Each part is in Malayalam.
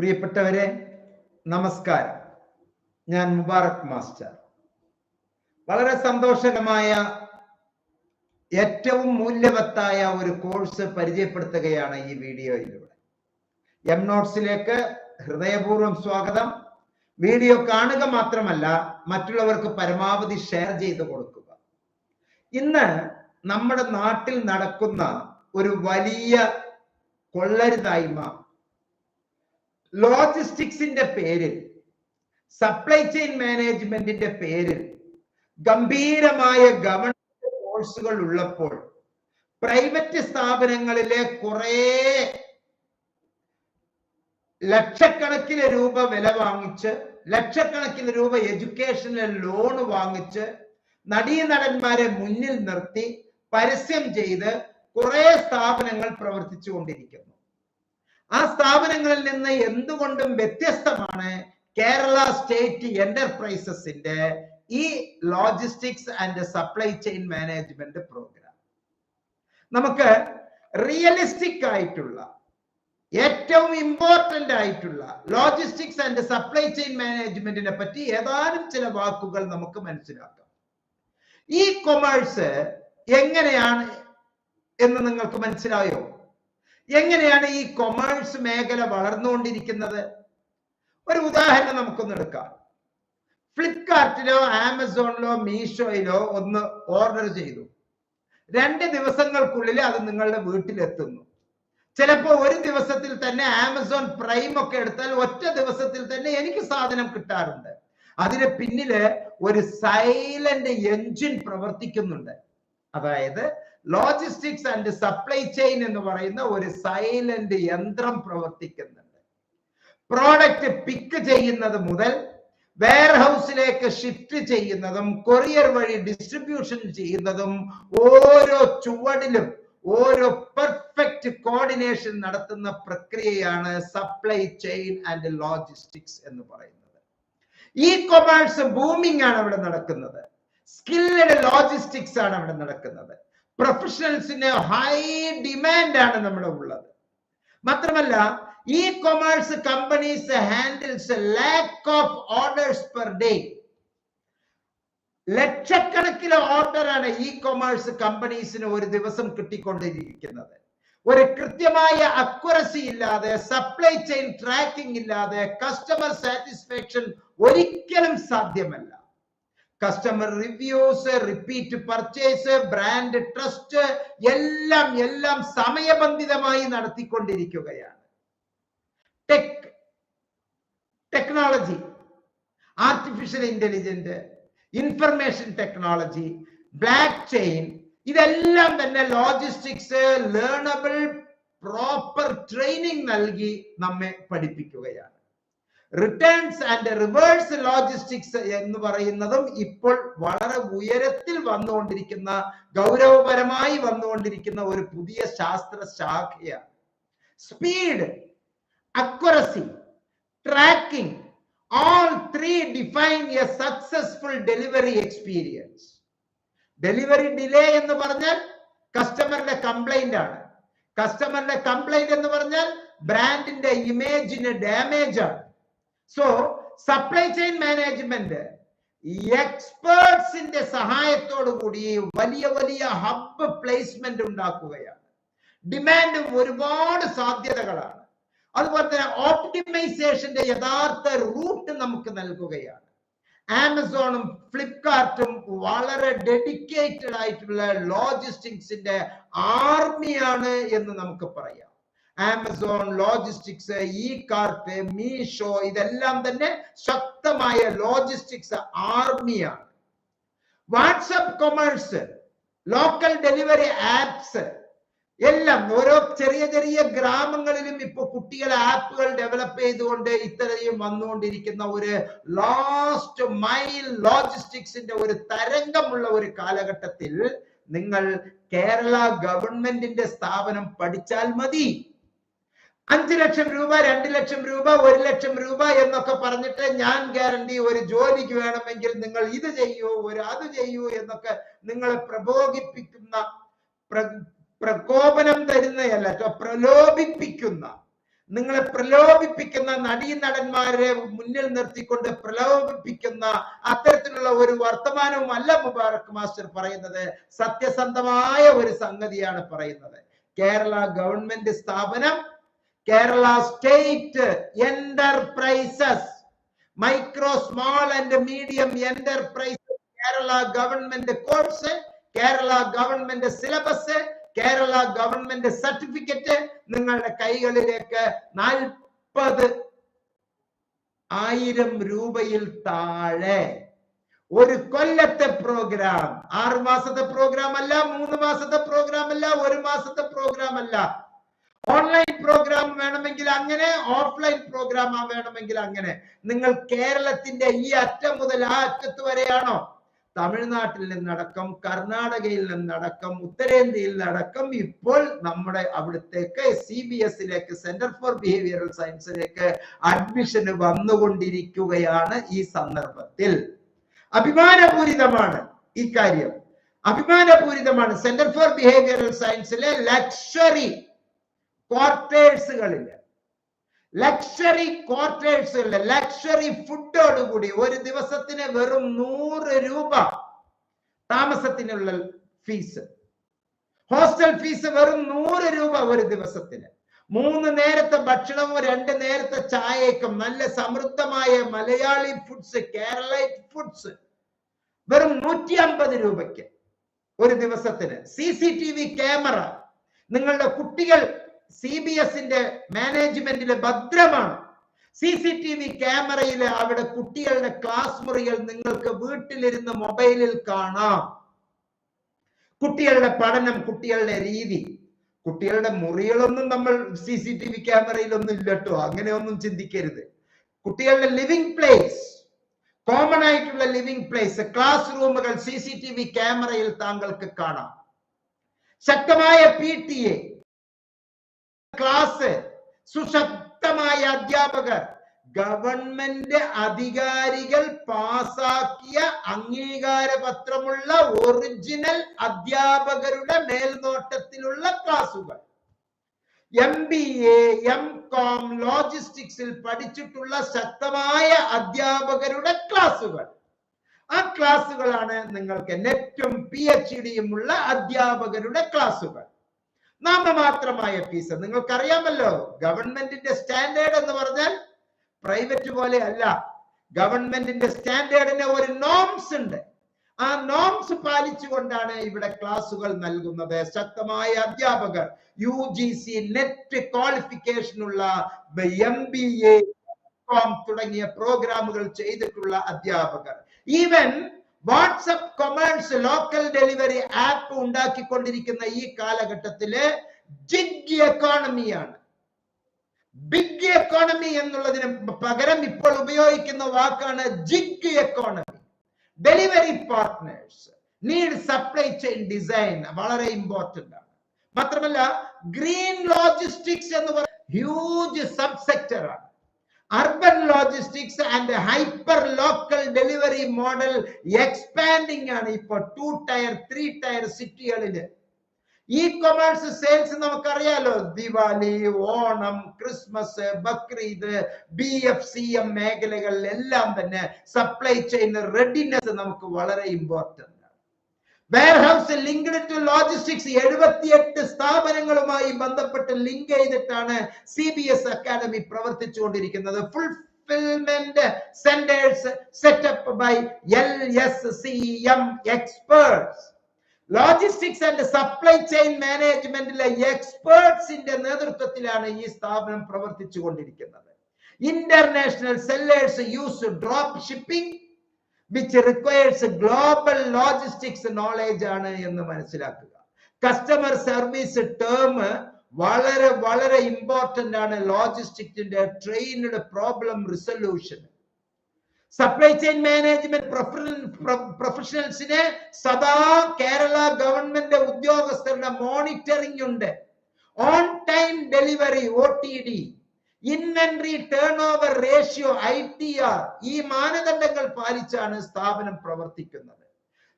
പ്രിയപ്പെട്ടവരെ നമസ്കാരം. ഞാൻ മുബാറക് മാസ്റ്റർ. വളരെ സന്തോഷകരമായ ഏറ്റവും മൂല്യവത്തായ ഒരു കോഴ്സ് പരിചയപ്പെടുത്തുകയാണ് ഈ വീഡിയോയിലൂടെ. എം നോട്ട്സിലേക്ക് ഹൃദയപൂർവം സ്വാഗതം. വീഡിയോ കാണുക മാത്രമല്ല മറ്റുള്ളവർക്ക് പരമാവധി ഷെയർ ചെയ്ത് കൊടുക്കുക. ഇന്ന് നമ്മുടെ നാട്ടിൽ നടക്കുന്ന ഒരു വലിയ കൊള്ളരുതായ്മ ലോജിസ്റ്റിക്സിന്റെ പേരിൽ സപ്ലൈ ചെയിൻ മാനേജ്മെന്റിന്റെ പേരിൽ ഗംഭീരമായ ഗവൺമെന്റ് കോഴ്സുകൾ ഉള്ളപ്പോൾ പ്രൈവറ്റ് സ്ഥാപനങ്ങളിലെ കുറേ ലക്ഷക്കണക്കിന് രൂപ വില വാങ്ങിച്ച് ലക്ഷക്കണക്കിന് രൂപ എഡ്യൂക്കേഷണൽ ലോൺ വാങ്ങിച്ച് നടീനടന്മാരെ മുന്നിൽ നിർത്തി പരസ്യം ചെയ്ത് കുറെ സ്ഥാപനങ്ങൾ പ്രവർത്തിച്ചു കൊണ്ടിരിക്കുന്നു ആ സ്ഥാപനങ്ങളിൽ നിന്ന് എന്തുകൊണ്ടും വ്യത്യസ്തമാണ് കേരള സ്റ്റേറ്റ് എന്റർപ്രൈസസിന്റെ ഈ logistics and supply chain management programme. നമുക്ക് റിയലിസ്റ്റിക് ആയിട്ടുള്ള ഏറ്റവും ഇമ്പോർട്ടന്റ് ആയിട്ടുള്ള ലോജിസ്റ്റിക്സ് ആൻഡ് സപ്ലൈ ചെയിൻ മാനേജ്മെന്റിനെ പറ്റി ഏതാനും ചില വാക്കുകൾ നമുക്ക് മനസ്സിലാക്കാം. ഈ കൊമേഴ്സ് എങ്ങനെയാണ് എന്ന് നിങ്ങൾക്ക് മനസ്സിലായോ? എങ്ങനെയാണ് ഈ കൊമേഴ്സ് മേഖല വളർന്നുകൊണ്ടിരിക്കുന്നത്? ഒരു ഉദാഹരണം നമുക്കൊന്ന് എടുക്കാം. ഫ്ലിപ്കാർട്ടിലോ ആമസോണിലോ മീഷോയിലോ ഒന്ന് ഓർഡർ ചെയ്തു. രണ്ട് ദിവസങ്ങൾക്കുള്ളിൽ അത് നിങ്ങളുടെ വീട്ടിലെത്തുന്നു. ചിലപ്പോൾ ഒരു ദിവസത്തിൽ തന്നെ ആമസോൺ പ്രൈം ഒക്കെ എടുത്താൽ ഒറ്റ ദിവസത്തിൽ തന്നെ എനിക്ക് സാധനം കിട്ടാറുണ്ട്. അതിന് പിന്നിൽ ഒരു സൈലന്റ് എഞ്ചിൻ പ്രവർത്തിക്കുന്നുണ്ട്. അതായത് ലോജിസ്റ്റിക്സ് ആൻഡ് സപ്ലൈ ചെയിൻ എന്ന് പറയുന്ന ഒരു സൈലന്റ് യന്ത്രം പ്രവർത്തിക്കുന്നുണ്ട്. പ്രോഡക്റ്റ് പിക്ക് ചെയ്യുന്നത് മുതൽ വെയർ ഹൗസിലേക്ക് ഷിഫ്റ്റ് ചെയ്യുന്നതും കൊറിയർ വഴി ഡിസ്ട്രിബ്യൂഷൻ ചെയ്യുന്നതും ഓരോ ചുവടിലും ഓരോ പെർഫെക്റ്റ് കോർഡിനേഷൻ നടത്തുന്ന പ്രക്രിയയാണ് സപ്ലൈ ചെയിൻ ആൻഡ് ലോജിസ്റ്റിക്സ് എന്ന് പറയുന്നത്. ഇ കൊമേഴ്സ് ബൂമിംഗ് ആണ് അവിടെ നടക്കുന്നത്. സ്കില്ലഡ് ലോജിസ്റ്റിക്സ് ആണ് അവിടെ നടക്കുന്നത്. പ്രൊഫഷണൽസിന് ഹൈ ഡിമാൻഡ് ആണ് നമ്മുടെ ഉള്ളത്. മാത്രമല്ല e commerce companies handles lakh of orders per day ലക്ഷക്കണക്കിന് ഓർഡറാണ് ഇ കൊമേഴ്സ് കമ്പനീസിന് ഒരു ദിവസം കിട്ടിക്കൊണ്ടിരിക്കുന്നത്. ഒരു കൃത്യമായ അക്യുറസി ഇല്ലാതെ സപ്ലൈ ചെയിൻ ട്രാക്കിംഗ് ഇല്ലാതെ കസ്റ്റമർ സാറ്റിസ്ഫാക്ഷൻ ഒരിക്കലും സാധ്യമല്ല. Customer reviews repeat purchase brand trust എല്ലാം എല്ലാം സമയബന്ധിതമായി നടത്തിക്കൊണ്ടിരിക്കുകയാണ്. Tech technology artificial intelligent information technology black chain ഇതെല്ലാം തന്നെ ലോജിസ്റ്റിക്സ് ലേണബിൾ പ്രോപ്പർ ട്രെയിനിങ് നൽകി നമ്മെ പഠിപ്പിക്കുകയാണ്. റിട്ടേൺസ് ആൻഡ് റിവേഴ്സ് ലോജിസ്റ്റിക്സ് എന്ന് പറയുന്നതും ഇപ്പോൾ വളരെ ഉയരത്തിൽ വന്നുകൊണ്ടിരിക്കുന്ന ഗൗരവപരമായി വന്നുകൊണ്ടിരിക്കുന്ന ഒരു പുതിയ ശാസ്ത്ര ശാഖയാണ്. Speed accuracy tracking all three define a successful delivery experience delivery delay എന്ന് പറഞ്ഞാൽ കസ്റ്റമറിന്റെ കംപ്ലൈന്റ് ആണ്. കസ്റ്റമറിന്റെ കംപ്ലൈന്റ് എന്ന് പറഞ്ഞാൽ ബ്രാൻഡിന്റെ ഇമേജിന് ഡാമേജ് ആണ്. സോ സപ്ലൈ ചെയിൻ മാനേജ്മെന്റ് എക്സ്പേർട്സിന്റെ സഹായത്തോടു കൂടി വലിയ വലിയ ഹബ് പ്ലേസ്മെന്റ് ഉണ്ടാക്കുകയാണ്. ഡിമാൻഡ് ഒരുപാട് സാധ്യതകളാണ്. അതുപോലെ തന്നെ ഓപ്റ്റിമൈസേഷന്റെ യഥാർത്ഥ റൂട്ട് നമുക്ക് നൽകുകയാണ്. ആമസോണും ഫ്ലിപ്കാർട്ടും വളരെ ഡെഡിക്കേറ്റഡ് ആയിട്ടുള്ള ലോജിസ്റ്റിക്സിന്റെ ആർമിയാണ് എന്ന് നമുക്ക് പറയാം. Amazon logistics e cart Meesho ഇതെല്ലാം തന്നെ ശക്തമായ logistics ആർമിയാണ് WhatsApp commerce local delivery apps എല്ലാം ഓരോ ചെറിയ ചെറിയ ഗ്രാമങ്ങളിലും ഇപ്പൊ കുട്ടികൾ ആപ്പുകൾ ഡെവലപ്പ് ചെയ്തുകൊണ്ട് ഇത്രയും വന്നുകൊണ്ടിരിക്കുന്ന ഒരു ലാസ്റ്റ് മൈൽ ലോജിസ്റ്റിക്സിന്റെ ഒരു തരംഗമുള്ള ഒരു കാലഘട്ടത്തിൽ നിങ്ങൾ കേരള ഗവൺമെന്റിന്റെ സ്ഥാപനം പഠിച്ചാൽ മതി. അഞ്ചു ലക്ഷം രൂപ രണ്ട് ലക്ഷം രൂപ ഒരു ലക്ഷം രൂപ എന്നൊക്കെ പറഞ്ഞിട്ട് ഞാൻ ഗ്യാരണ്ടി ഒരു ജോലിക്ക് വേണമെങ്കിൽ നിങ്ങൾ ഇത് ചെയ്യൂ ഒരു അത് ചെയ്യൂ എന്നൊക്കെ നിങ്ങളെ പ്രബോധിപ്പിക്കുന്ന പ്ര പ്രകോപനം തരുന്നതല്ല പ്രലോഭിപ്പിക്കുന്ന. നിങ്ങളെ പ്രലോഭിപ്പിക്കുന്ന നടീനടന്മാരെ മുന്നിൽ നിർത്തിക്കൊണ്ട് പ്രലോഭിപ്പിക്കുന്ന അത്തരത്തിലുള്ള ഒരു വർത്തമാനവും അല്ല മുബാറക് മാസ്റ്റർ പറയുന്നത്. സത്യസന്ധമായ ഒരു സംഗതിയാണ് പറയുന്നത്. കേരള ഗവൺമെന്റ് സ്ഥാപനം Kerala state enterprises micro small and medium enterprises Kerala government course Kerala government syllabus Kerala government certificate നിങ്ങളുടെ കൈകളിലേക്ക് നാൽപ്പത് ആയിരം രൂപയിൽ താഴെ. ഒരു കൊല്ലത്തെ പ്രോഗ്രാം ആറ് മാസത്തെ പ്രോഗ്രാം അല്ല മൂന്ന് മാസത്തെ പ്രോഗ്രാം അല്ല ഒരു മാസത്തെ പ്രോഗ്രാം അല്ല. ഓൺലൈൻ പ്രോഗ്രാം വേണമെങ്കിൽ അങ്ങനെ ഓഫ്ലൈൻ പ്രോഗ്രാം വേണമെങ്കിൽ അങ്ങനെ. നിങ്ങൾ കേരളത്തിന്റെ ഈ അറ്റം മുതൽ ആ അറ്റത്ത് വരെയാണോ? തമിഴ്നാട്ടിൽ നിന്നടക്കം കർണാടകയിൽ നിന്നടക്കം ഉത്തരേന്ത്യയിൽ നിന്നടക്കം ഇപ്പോൾ നമ്മുടെ അവിടുത്തേക്ക് സി ബി എസിലേക്ക് സെന്റർ ഫോർ ബിഹേവിയറൽ സയൻസിലേക്ക് അഡ്മിഷന് വന്നുകൊണ്ടിരിക്കുകയാണ് ഈ സന്ദർഭത്തിൽ. അഭിമാനപൂരിതമാണ് ഇക്കാര്യം കാര്യം. അഭിമാനപൂരിതമാണ്. സെന്റർ ഫോർ ബിഹേവിയറൽ സയൻസിലെ ലക്ഷറി ക്വാർട്ടേഴ്സുകളിൽ ലക്ഷറി ക്വാർട്ടേഴ്സുകളിൽ ലക്ഷറി ഫുഡോടുകൂടി ഒരു ദിവസത്തിന് വെറും നൂറ് രൂപ താമസത്തിനുള്ള ഫീസ് ഹോസ്റ്റൽ ഫീസ് വെറും നൂറ് രൂപ ഒരു ദിവസത്തിന്. മൂന്ന് നേരത്തെ ഭക്ഷണവും രണ്ട് നേരത്തെ ചായക്കും നല്ല സമൃദ്ധമായ മലയാളി ഫുഡ്സ് കേരളൈറ്റ് ഫുഡ്സ് വെറും നൂറ്റി അമ്പത് രൂപയ്ക്ക് ഒരു ദിവസത്തിന്. C C T V camera നിങ്ങളുടെ കുട്ടികൾ സി ബി എസിന്റെ മാനേജ്മെന്റിലെ ഭദ്രമാണ്. സി സി ടി വി ക്യാമറയിൽ അവിടെ കുട്ടികളുടെ ക്ലാസ് മുറികൾ നിങ്ങൾക്ക് വീട്ടിലിരുന്ന് മൊബൈലിൽ കാണാം. കുട്ടികളുടെ പഠനം കുട്ടികളുടെ രീതി. കുട്ടികളുടെ മുറികളൊന്നും നമ്മൾ സി സി ടി വി ക്യാമറയിലൊന്നും ഇല്ല കേട്ടോ അങ്ങനെയൊന്നും ചിന്തിക്കരുത്. കുട്ടികളുടെ ലിവിംഗ് പ്ലേസ് കോമൺ ആയിട്ടുള്ള ലിവിംഗ് പ്ലേസ് ക്ലാസ് റൂമുകൾ സി സി ടി വി ക്യാമറയിൽ താങ്കൾക്ക് കാണാം. ശക്തമായ പി ടി എ ക്ലാസ്. സുശക്തമായ അധ്യാപകർ. ഗവൺമെന്റ് അധികാരികൾ പാസാക്കിയ അംഗീകാര പത്രമുള്ള ഒറിജിനൽ അധ്യാപകരുടെ മേൽനോട്ടത്തിലുള്ള ക്ലാസുകൾ. M B A M com ലോജിസ്റ്റിക്സിൽ പഠിച്ചിട്ടുള്ള ശക്തമായ അധ്യാപകരുടെ ക്ലാസുകൾ. ആ ക്ലാസുകളാണ് നിങ്ങൾക്ക് നെറ്റും പി എച്ച് ഡിയും ഉള്ള അധ്യാപകരുടെ ക്ലാസുകൾ. നാമമാത്രമായ ഫീസ് നിങ്ങൾക്കറിയാമല്ലോ ഗവൺമെന്റിന്റെ സ്റ്റാൻഡേർഡ് എന്ന് പറഞ്ഞാൽ പ്രൈവറ്റ് പോലെ അല്ല. ഗവൺമെന്റിന്റെ സ്റ്റാൻഡേർഡിന് ഒരു നോംസ് ഉണ്ട്. ആ നോംസ് പാലിച്ചുകൊണ്ടാണ് ഇവിടെ ക്ലാസുകൾ നൽകുന്നത്. ശക്തമായ അധ്യാപകർ യു ജി സി നെറ്റ് ക്വാളിഫിക്കേഷനുള്ള എം ബി എ തുടങ്ങിയ പ്രോഗ്രാമുകൾ ചെയ്തിട്ടുള്ള അധ്യാപകർ. Even WhatsApp commerce local delivery app ഉണ്ടാക്കിക്കൊണ്ടിരിക്കുന്ന ഈ കാലഘട്ടത്തിൽ ജിഗ് എക്കോണമിയാണ് ബിഗ് എക്കോണമി എന്നുള്ളതിന് പകരം ഇപ്പോൾ ഉപയോഗിക്കുന്ന വാക്കാണ് gig economy delivery partners need supply chain design വളരെ ഇമ്പോർട്ടന്റ് ആണ്. മാത്രമല്ല ഗ്രീൻ ലോജിസ്റ്റിക്സ് എന്ന് പറയുന്ന ഹ്യൂജ് സബ് സെക്ടർ ആണ്. Urban logistics and hyper local delivery model expanding ആണ് ഇപ്പൊ ടു ടയർ ത്രീ ടയർ സിറ്റികളിൽ ഇ കൊമേഴ്സ് സെയിൽസ് നമുക്കറിയാലോ. Diwali Onam Christmas Bakrid B F C M മേഖലകളിലെല്ലാം തന്നെ സപ്ലൈ ചെയിൻ റെഡിനെസ് നമുക്ക് വളരെ ഇമ്പോർട്ടന്റ് ആണ് വെയർഹൗസ് ലിങ്ക്ഡ് ടു ലോജിസ്റ്റിക്സ് എഴുപത്തിയെട്ട് സ്ഥാപനങ്ങളുമായി ബന്ധപ്പെട്ട് ലിങ്ക് ചെയ്തിട്ടാണ് C B S academy പ്രവർത്തിച്ചുകൊണ്ടിരിക്കുന്നത്. Fulfilment centres setup by L S C M experts logistics and supply chain മാനേജ്മെന്റിലെ എക്സ്പേർട്സിന്റെ നേതൃത്വത്തിലാണ് ഈ സ്ഥാപനം പ്രവർത്തിച്ചു കൊണ്ടിരിക്കുന്നത് international sellers use drop shipping which requires global logistics knowledge ആണ് എന്ന് മനസ്സിലാക്കുക. കസ്റ്റമർ സർവീസ് ടേം വളരെ വളരെ ഇമ്പോർട്ടന്റ് ആണ് ലോജിസ്റ്റിക്സിന്റെ ട്രെയിനിയുടെ problem resolution supply chain management പ്രൊഫഷണൽസിന് സദാ കേരള ഗവൺമെന്റ് ഉദ്യോഗസ്ഥരുടെ മോണിറ്ററിംഗ് ഉണ്ട്. On time delivery O T D inventory turn over ratio I T R ഈ മാനദണ്ഡങ്ങൾ പാലിച്ചാണ് സ്ഥാപനം പ്രവർത്തിക്കുന്നത്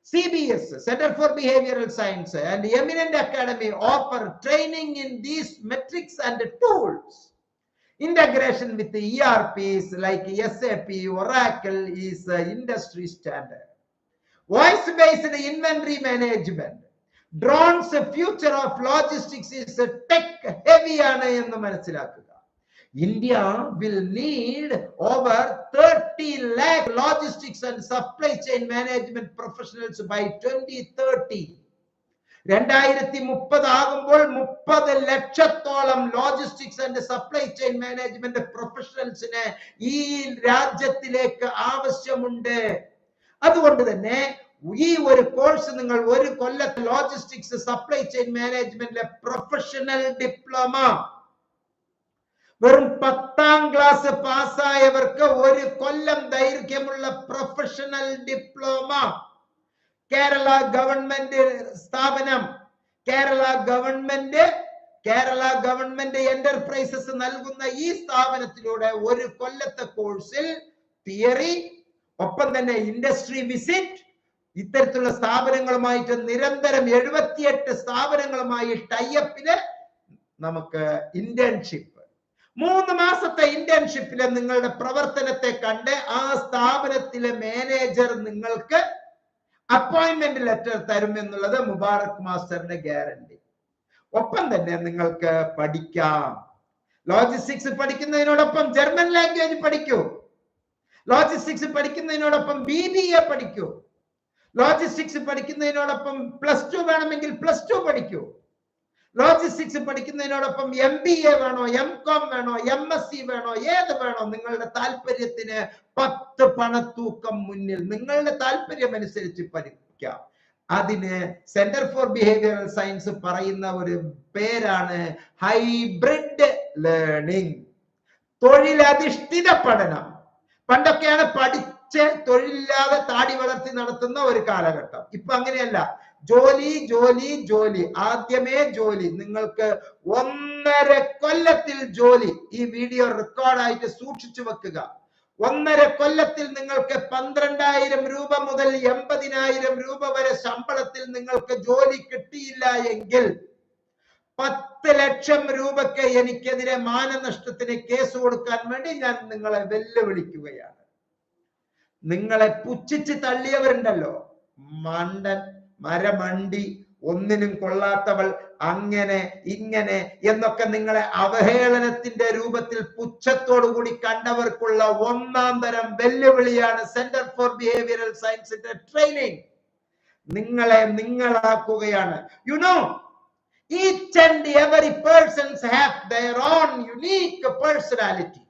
C B S centre for behavioural science and eminent academy offer training in these metrics and tools Integration with the ERPs like SAP, Oracle is uh, industry standard. Voice-based inventory management. Drones, future of logistics is uh, tech heavy ആണ് എന്ന് മനസ്സിലാക്കുക will need over thirty lakh logistics and supply chain management professionals by twenty thirty രണ്ടായിരത്തി മുപ്പത് ആകുമ്പോൾ മുപ്പത് ലക്ഷത്തോളം logistics and supply chain management പ്രൊഫഷണൽസിന് ഈ രാജ്യത്തിലേക്ക് ആവശ്യമുണ്ട്. അതുകൊണ്ട് തന്നെ ഈ ഒരു കോഴ്സ് നിങ്ങൾ ഒരു കൊല്ലത്തെ ലോജിസ്റ്റിക്സ് സപ്ലൈ ചെയിൻ മാനേജ്മെന്റിലെ പ്രൊഫഷണൽ ഡിപ്ലോമ വെറും പത്താം ക്ലാസ് പാസ്സായവർക്ക് ഒരു കൊല്ലം ദൈർഘ്യമുള്ള പ്രൊഫഷണൽ ഡിപ്ലോമ കേരള ഗവൺമെന്റ് സ്ഥാപനം. Kerala government Kerala government enterprises നൽകുന്ന ഈ സ്ഥാപനത്തിലൂടെ ഒരു കൊല്ലത്തെ കോഴ്സിൽ തിയറി ഒപ്പം തന്നെ ഇൻഡസ്ട്രി വിസിറ്റ് ഇത്തരത്തിലുള്ള സ്ഥാപനങ്ങളുമായിട്ട് നിരന്തരം എഴുപത്തിയെട്ട് സ്ഥാപനങ്ങളുമായി ടൈപ്പിൽ നമുക്ക് ഇന്റേൺഷിപ്പ് മൂന്ന് മാസത്തെ ഇന്റേൺഷിപ്പിലെ നിങ്ങളുടെ പ്രവർത്തനത്തെ കണ്ട് ആ സ്ഥാപനത്തിലെ മാനേജർ നിങ്ങൾക്ക് അപ്പോയിന്റ്മെന്റ് ലെറ്റർ തരും എന്നുള്ളത് മുബാറക് മാസ്റ്ററിന്റെ ഗ്യാരണ്ടി ഒപ്പം തന്നെ നിങ്ങൾക്ക് പഠിക്കാം. ലോജിസ്റ്റിക്സ് പഠിക്കുന്നതിനോടൊപ്പം ജർമ്മൻ ലാംഗ്വേജ് പഠിക്കൂ. ലോജിസ്റ്റിക്സ് പഠിക്കുന്നതിനോടൊപ്പം ബി ബി എ പഠിക്കൂ. ലോജിസ്റ്റിക്സ് പഠിക്കുന്നതിനോടൊപ്പം പ്ലസ് ടു വേണമെങ്കിൽ പ്ലസ് ടു പഠിക്കൂ. ലോജിസ്റ്റിക്സ് പഠിക്കുന്നതിനോടൊപ്പം എം ബി എ വേണോ എം കോം വേണോ എം എസ് സി വേണോ ഏത് വേണോ നിങ്ങളുടെ താല്പര്യത്തിന് പത്ത് പണത്തൂക്കം മുന്നിൽ നിങ്ങളുടെ താല്പര്യം അനുസരിച്ച് പഠിക്കാം. അതിന് സെന്റർ ഫോർ ബിഹേവിയറൽ സയൻസ് പറയുന്ന ഒരു പേരാണ് ഹൈബ്രിഡ് ലേണിംഗ് തൊഴിലധിഷ്ഠിത പഠനം. പണ്ടൊക്കെയാണ് പഠിച്ച് തൊഴിലില്ലാതെ താടി വളർത്തി നടത്തുന്ന ഒരു കാലഘട്ടം. ഇപ്പൊ അങ്ങനെയല്ല. ജോലി ജോലി ജോലി. ആദ്യമേ ജോലി. നിങ്ങൾക്ക് ഒന്നര കൊല്ലത്തിൽ ജോലി ഈ വീഡിയോ റെക്കോർഡായിട്ട് സൂക്ഷിച്ചു വെക്കുക. ഒന്നര കൊല്ലത്തിൽ നിങ്ങൾക്ക് പന്ത്രണ്ടായിരം രൂപ മുതൽ എൺപതിനായിരം രൂപ വരെ ശമ്പളത്തിൽ നിങ്ങൾക്ക് ജോലി കിട്ടിയില്ല എങ്കിൽ പത്ത് ലക്ഷം രൂപക്ക് എനിക്കെതിരെ മാനനഷ്ടത്തിന് കേസ് കൊടുക്കാൻ വേണ്ടി ഞാൻ നിങ്ങളെ വെല്ലുവിളിക്കുകയാണ്. നിങ്ങളെ പുച്ഛിച്ച് തള്ളിയവരുണ്ടല്ലോ. മണ്ടൻ. മരമണ്ടി ഒന്നിനും കൊള്ളാത്തവൾ അങ്ങനെ ഇങ്ങനെ എന്നൊക്കെ നിങ്ങളെ അവഹേളനത്തിന്റെ രൂപത്തിൽ പുച്ഛത്തോടു കൂടി കണ്ടവർക്കുള്ള ഒന്നാം തരം വെല്ലുവിളിയാണ് സെന്റർ ഫോർ ബിഹേവിയറൽ സയൻസിന്റെ ട്രെയിനിങ് നിങ്ങളെ നിങ്ങളാക്കുകയാണ്. You know each and every persons have their own unique personality.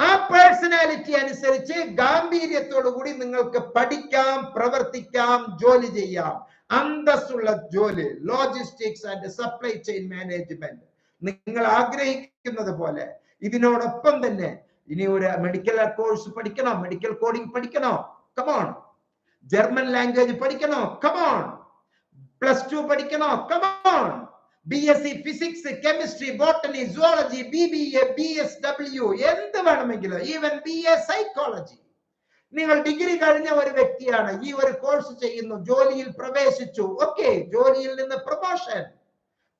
ആ പേഴ്സണാലിറ്റി അനുസരിച്ച് ഗാംഭീര്യത്തോടു കൂടി നിങ്ങൾക്ക് പഠിക്കാം പ്രവർത്തിക്കാം ജോലി ചെയ്യാം. അന്തസ്സുള്ള ജോലി logistics and supply chain management നിങ്ങൾ ആഗ്രഹിക്കുന്നത് പോലെ. ഇതിനോടൊപ്പം തന്നെ ഇനി ഒരു മെഡിക്കൽ കോഴ്സ് പഠിക്കണോ മെഡിക്കൽ കോഡിംഗ് പഠിക്കണോ. കമോൺ ജർമ്മൻ ലാംഗ്വേജ് പഠിക്കണോ. കമോൺ പ്ലസ് ടു പഠിക്കണോ. Come on B S C physics chemistry botany zoology B B A B S W എന്ത് വേണമെങ്കിലും ഈവൻ ബി എ സൈക്കോളജി നിങ്ങൾ ഡിഗ്രി കഴിഞ്ഞ ഒരു വ്യക്തിയാണ് ഈ ഒരു കോഴ്സ് ചെയ്യുന്നു ജോലിയിൽ പ്രവേശിച്ചു. ഓക്കെ ജോലിയിൽ നിന്ന് പ്രൊമോഷൻ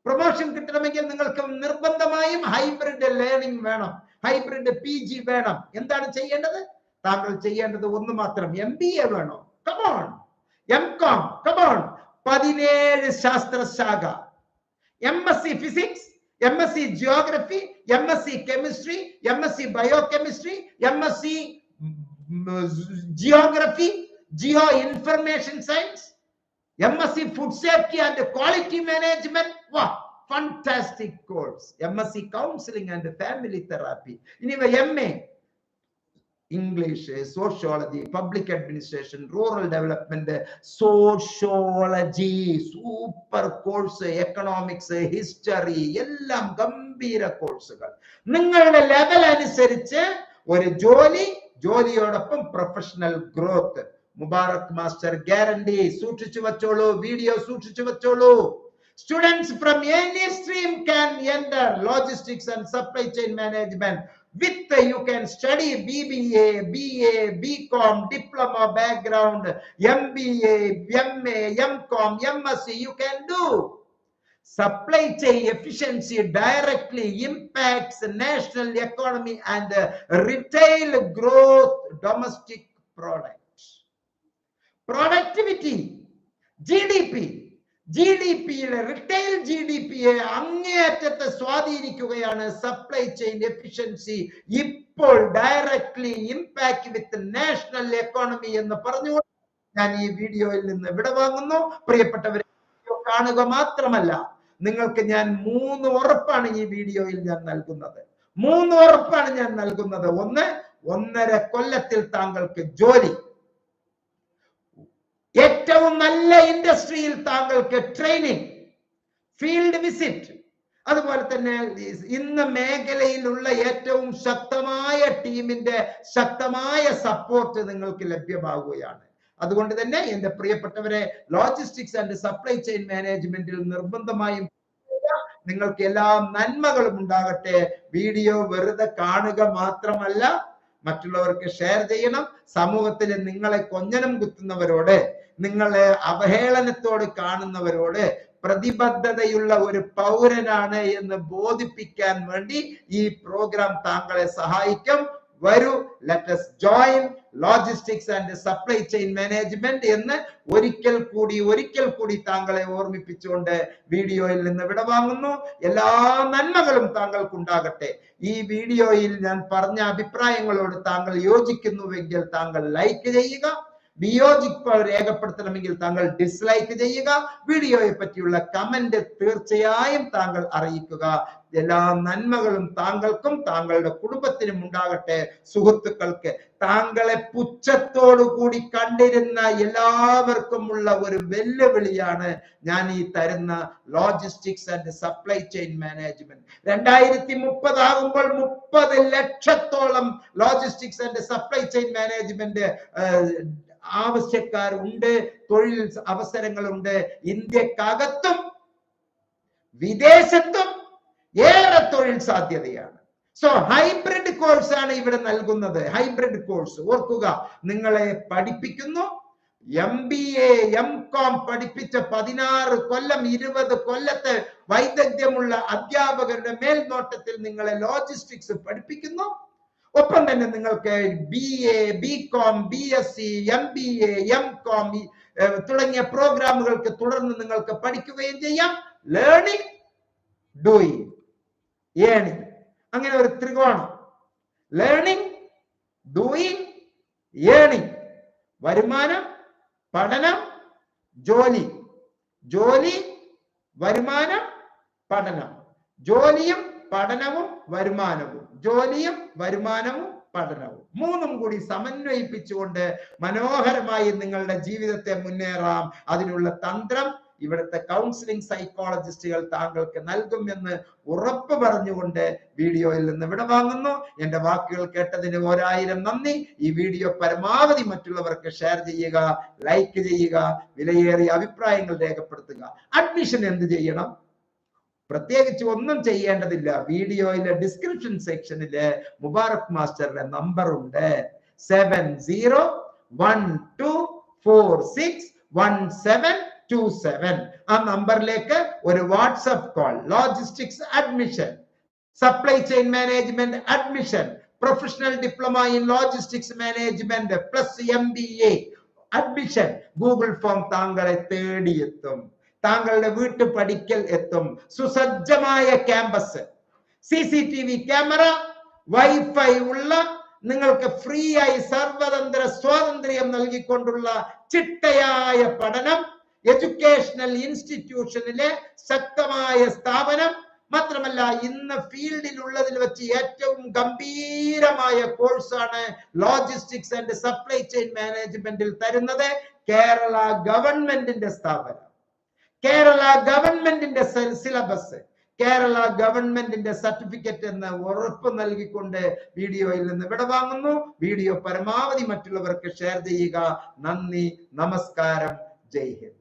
പ്രൊമോഷൻ കിട്ടണമെങ്കിൽ നിങ്ങൾക്ക് നിർബന്ധമായും ഹൈബ്രിഡ് ലേണിംഗ് വേണം. ഹൈബ്രിഡ് പി ജി വേണം. എന്താണ് ചെയ്യേണ്ടത്? താങ്കൾ ചെയ്യേണ്ടത് ഒന്ന് മാത്രം എം ബി എ വേണോ. Come on M com come on പതിനേഴ് ശാസ്ത്രശാഖ. MSc Physics, MSc Geography, MSc Chemistry, MSc Biochemistry, MSc mm, mm, Geography, Geo Information Science, MSc Food Safety and Quality Management. Wow, fantastic course. MSc Counseling and Family Therapy. Anyway, MA, English sociology public administration rural development sociology super course economics history എല്ലാം ഗംഭീര കോഴ്സുകൾ നിങ്ങളുടെ ലെവൽ അനുസരിച്ച് ഒരു ജോലി ജോലിയോടൊപ്പം professional growth Mubarak master guarantee സൂക്ഷിച്ചു വെച്ചോളൂ വീഡിയോ സൂക്ഷിച്ചു വെച്ചോളൂ. Students from any stream can enter logistics and supply chain management with you can study BBA, BA, BCom, diploma background, MBA, MA, MCom, MSc, you can do. supply chain efficiency directly impacts national economy and retail growth domestic products productivity gdp G D പിയിലെ റിട്ടെയിൽ ജി ഡി പിയെ അങ്ങേയറ്റത്തെ സ്വാധീനിക്കുകയാണ് സപ്ലൈ ചെയിൻ എഫിഷ്യൻസി ഇപ്പോൾ directly impact with national economy എന്ന് പറഞ്ഞുകൊണ്ട് ഞാൻ ഈ വീഡിയോയിൽ നിന്ന് വിട വാങ്ങുന്നു. പ്രിയപ്പെട്ടവരെ കാണുക മാത്രമല്ല നിങ്ങൾക്ക് ഞാൻ മൂന്ന് ഉറപ്പാണ് ഈ വീഡിയോയിൽ ഞാൻ നൽകുന്നത്. മൂന്ന് ഉറപ്പാണ് ഞാൻ നൽകുന്നത്. ഒന്ന് ഒന്നര കൊല്ലത്തിൽ താങ്കൾക്ക് ജോലി. ഏറ്റവും നല്ല ഇൻഡസ്ട്രിയിൽ താങ്കൾക്ക് ട്രെയിനിങ് ഫീൽഡ് വിസിറ്റ് അതുപോലെ തന്നെ ഇന്ന് മേഖലയിലുള്ള ഏറ്റവും ശക്തമായ ടീമിന്റെ ശക്തമായ സപ്പോർട്ട് നിങ്ങൾക്ക് ലഭ്യമാകുകയാണ് അതുകൊണ്ട് തന്നെ എന്റെ പ്രിയപ്പെട്ടവരെ ലോജിസ്റ്റിക്സ് ആൻഡ് സപ്ലൈ ചെയിൻ മാനേജ്മെന്റിൽ നിർബന്ധമായും നിങ്ങൾക്ക് എല്ലാ നന്മകളും ഉണ്ടാകട്ടെ. വീഡിയോ വെറുതെ കാണുക മാത്രമല്ല മറ്റുള്ളവർക്ക് ഷെയർ ചെയ്യണം. സമൂഹത്തിൽ നിങ്ങളെ കൊഞ്ഞനം കുത്തുന്നവരോട് നിങ്ങളെ അവഹേളനത്തോട് കാണുന്നവരോട് പ്രതിബദ്ധതയുള്ള ഒരു പൗരനാണ് എന്ന് ബോധിപ്പിക്കാൻ വേണ്ടി ഈ പ്രോഗ്രാം താങ്കളെ സഹായിക്കും. വരൂ let's join logistics and supply chain management എന്ന് ഒരിക്കൽ കൂടി ഒരിക്കൽ കൂടി താങ്കളെ ഓർമ്മിപ്പിച്ചുകൊണ്ട് വീഡിയോയിൽ നിന്ന് വിടവാങ്ങുന്നു. എല്ലാ നന്മകളും താങ്കൾക്ക് ഉണ്ടാകട്ടെ ഈ വീഡിയോയിൽ ഞാൻ പറഞ്ഞ അഭിപ്രായങ്ങളോട് താങ്കൾ യോജിക്കുന്നുവെങ്കിൽ താങ്കൾ ലൈക്ക് ചെയ്യുക. വിയോജിപ്പ് രേഖപ്പെടുത്തണമെങ്കിൽ താങ്കൾ ഡിസ്ലൈക്ക് ചെയ്യുക. വീഡിയോയെ പറ്റിയുള്ള കമന്റ് തീർച്ചയായും താങ്കൾ അറിയിക്കുക. എല്ലാ നന്മകളും താങ്കൾക്കും താങ്കളുടെ കുടുംബത്തിനും ഉണ്ടാകട്ടെ. സുഹൃത്തുക്കൾക്ക് താങ്കളെ പുച്ഛത്തോടു കൂടി കണ്ടിരുന്ന എല്ലാവർക്കുമുള്ള ഒരു വെല്ലുവിളിയാണ് ഞാൻ ഈ തരുന്ന logistics and supply chain management രണ്ടായിരത്തി മുപ്പതാകുമ്പോൾ മുപ്പത് ലക്ഷത്തോളം logistics and supply chain management ആവശ്യക്കാരുണ്ട്. തൊഴിൽ അവസരങ്ങളുണ്ട്. ഇന്ത്യക്കകത്തും വിദേശത്തും ഏറെ തൊഴിൽ സാധ്യതയാണ്. സോ ഹൈബ്രിഡ് കോഴ്സ് ആണ് ഇവിടെ നൽകുന്നത്. ഹൈബ്രിഡ് കോഴ്സ് ഓർക്കുക നിങ്ങളെ പഠിപ്പിക്കുന്നു. M B A M com പഠിപ്പിച്ച പതിനാറ് കൊല്ലം ഇരുപത് കൊല്ലത്തെ വൈദഗ്ധ്യമുള്ള അധ്യാപകരുടെ മേൽനോട്ടത്തിൽ നിങ്ങളെ ലോജിസ്റ്റിക്സ് പഠിപ്പിക്കുന്നു. ഒപ്പം തന്നെ നിങ്ങൾക്ക് B A B com B S C M B A M com തുടങ്ങിയ പ്രോഗ്രാമുകൾക്ക് തുടർന്ന് നിങ്ങൾക്ക് പഠിക്കുകയും ചെയ്യാം. ലേണിംഗ് ഡൂയിങ് ഏണിംഗ് അങ്ങനെ ഒരു ത്രികോണം. ലേണിംഗ് ഡൂയിങ് ഏണിംഗ് വരുമാനം പഠനം ജോലി. ജോലി വരുമാനം പഠനം. ജോലിയും പഠനവും വരുമാനവും. ജോലിയും വരുമാനവും പഠനവും. മൂന്നും കൂടി സമന്വയിപ്പിച്ചുകൊണ്ട് മനോഹരമായി നിങ്ങളുടെ ജീവിതത്തെ മുന്നേറാം. അതിനുള്ള തന്ത്രം ഇവിടുത്തെ കൗൺസിലിംഗ് സൈക്കോളജിസ്റ്റുകൾ താങ്കൾക്ക് നൽകും എന്ന് ഉറപ്പ് പറഞ്ഞുകൊണ്ട് വീഡിയോയിൽ നിന്ന് വിടവാങ്ങുന്നു. എന്റെ വാക്കുകൾ കേട്ടതിന് ഒരായിരം നന്ദി. ഈ വീഡിയോ പരമാവധി മറ്റുള്ളവർക്ക് ഷെയർ ചെയ്യുക ലൈക്ക് ചെയ്യുക വിലയേറിയ അഭിപ്രായങ്ങൾ രേഖപ്പെടുത്തുക. അഡ്മിഷൻ എന്ത് ചെയ്യണം? പ്രത്യേകിച്ച് ഒന്നും ചെയ്യേണ്ടതില്ല. വീഡിയോയിലെ ഡിസ്ക്രിപ്ഷൻ സെക്ഷനിൽ മുബാറക് മാസ്റ്ററുടെ നമ്പർ ഉണ്ട്. Seven zero one two four six one seven two seven ആ നമ്പറിലേക്ക് ഒരു WhatsApp call logistics admission supply chain management admission professional diploma in logistics management plus M B A admission. Google form താങ്കളെ തേടിയെത്തും താങ്കളുടെ വീട്ടു പഠിക്കൽ എത്തും. സുസജ്ജമായ campus C C T V camera WiFi ഉള്ള നിങ്ങൾക്ക് ഫ്രീ ആയി സർവതന്ത്ര സ്വാതന്ത്ര്യം നൽകിക്കൊണ്ടുള്ള ചിട്ടയായ പഠനം. എഡ്യൂക്കേഷണൽ ഇൻസ്റ്റിറ്റ്യൂഷനിലെ ശക്തമായ സ്ഥാപനം മാത്രമല്ല ഇന്ന് ഫീൽഡിൽ ഉള്ളതിൽ വെച്ച് ഏറ്റവും ഗംഭീരമായ കോഴ്സാണ് ലോജിസ്റ്റിക്സ് ആൻഡ് സപ്ലൈ ചെയിൻ മാനേജ്മെന്റിൽ തരുന്നത് കേരള ഗവൺമെന്റിന്റെ സ്ഥാപനം. കേരള ഗവൺമെന്റിന്റെ സിലബസ് കേരള ഗവൺമെന്റിന്റെ സർട്ടിഫിക്കറ്റ് എന്ന് ഉറപ്പ് നൽകിക്കൊണ്ട് വീഡിയോയിൽ നിന്ന് വിട വാങ്ങുന്നു. വീഡിയോ പരമാവധി മറ്റുള്ളവർക്ക് ഷെയർ ചെയ്യുക. നന്ദി നമസ്കാരം. ജയ് ഹിന്ദ്.